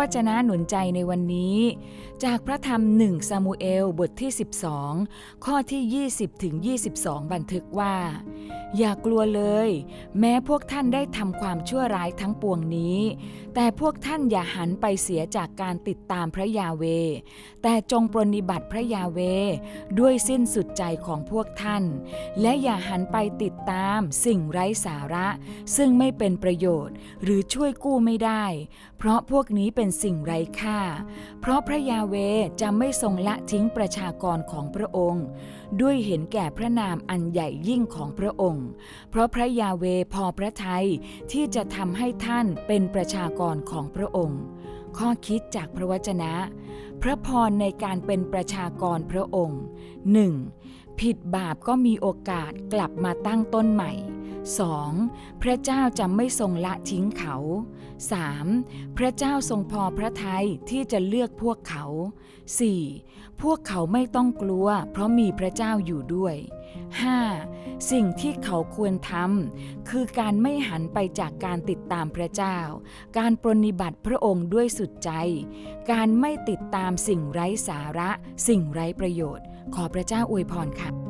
วจนะหนุนใจในวันนี้ จากพระธรรมหนึ่งซามูเอลบทที่ 12 ข้อที่ 20ถึง22 บันทึกว่า อย่ากลัวเลย แม้พวกท่านได้ทำความชั่วร้ายทั้งปวงนี้ แต่พวกท่านอย่าหันไปเสียจากการติดตามพระยาเว แต่จงปรนนิบัติพระยาเว ด้วยสิ้นสุดใจของพวกท่าน และอย่าหันไปติดตามสิ่งไร้สาระ ซึ่งไม่เป็นประโยชน์ หรือช่วยกู้ไม่ได้ เพราะพวกนี้เป็นสิ่งไร้ค่า เพราะพระยาเวจะไม่ทรงละทิ้งประชากรของพระองค์ ด้วยเห็นแก่พระนามอันใหญ่ยิ่งของพระองค์เพราะพระยาเวพอพระทัยที่จะทำให้ท่านเป็นประชากรของพระองค์ ข้อคิดจากพระวจนะ พระพรในการเป็นประชากรพระองค์ 1. ผิดบาปก็มีโอกาสกลับมาตั้งต้นใหม่ 2. พระเจ้าจะไม่ทรงละทิ้งเขา 3. พระเจ้าทรงพอพระทัยที่จะเลือกพวกเขา 4. พวกเขาไม่ต้องกลัว เพราะมีพระเจ้าอยู่ด้วย 5. สิ่งที่เขาควรทำคือการไม่หันไปจากการติดตามพระเจ้า การปรนนิบัติพระองค์ด้วยสุดใจ การไม่ติดตามสิ่งไร้สาระ สิ่งไร้ประโยชน์ ขอพระเจ้าอวยพรค่ะ